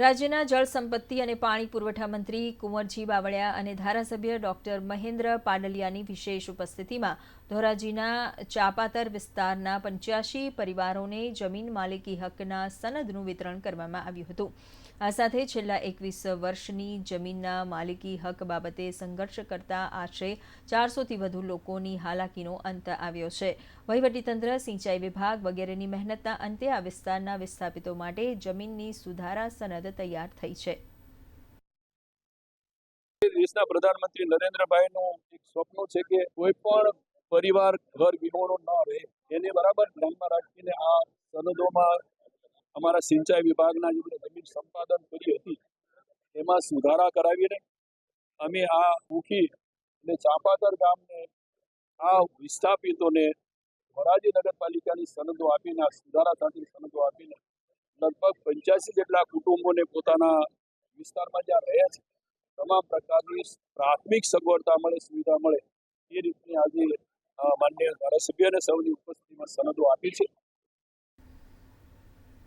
રાજ્યના જળ સંપત્તિ અને પાણી પુરવઠા મંત્રી કુંવરજી બાવળિયા અને ધારાસભ્ય ડોક્ટર મહેન્દ્ર પાડલિયાની વિશેષ ઉપસ્થિતિમાં ધોરાજીના ચાપાતર વિસ્તારના પંચ્યાસી પરિવારોને જમીન માલિકી હકના સનદનું વિતરણ કરવામાં આવ્યું હતું. આ સાથે છેલ્લા એકવીસ વર્ષની જમીનના માલિકી હક બાબતે સંઘર્ષ કરતા આશરે ચારસોથી વધુ લોકોની હાલાકીનો અંત આવ્યો છે. વહીવટીતંત્ર, સિંચાઈ વિભાગ વગેરેની મહેનતના અંતે આ વિસ્તારના વિસ્થાપિતો માટે જમીનની સુધારા સનદ તૈયાર થઈ છે. દેશના પ્રધાનમંત્રી નરેન્દ્રભાઈનું એક સ્વપ્ન છે કે કોઈ પણ પરિવાર, ઘર વિહોણો ન રહે. એને બરાબર ધ્યાનમાં રાખીને આ સનદોમાં અમારા સિંચાઈ વિભાગના જે જમીન સંપાદન કરી હતી, એમાં સુધારા કરાવીને અમે આ મુખી અને ચાંપાતર ગામને આ વિસ્થાપિતોને વરાજી નગરપાલિકાની સનદો આપીને, આ સુધારા સાથે સનદો આપીને લગભગ પંચ્યાસી જેટલા કુટુંબોને પોતાના વિસ્તારમાં જ્યાં રહે છે, તમામ પ્રકારની પ્રાથમિક સગવડતા મળે, સુવિધા મળે, એ રીતની આજે માન્ય ધારાસભ્ય અને સૌની ઉપસ્થિતિમાં સનદો આપી છે.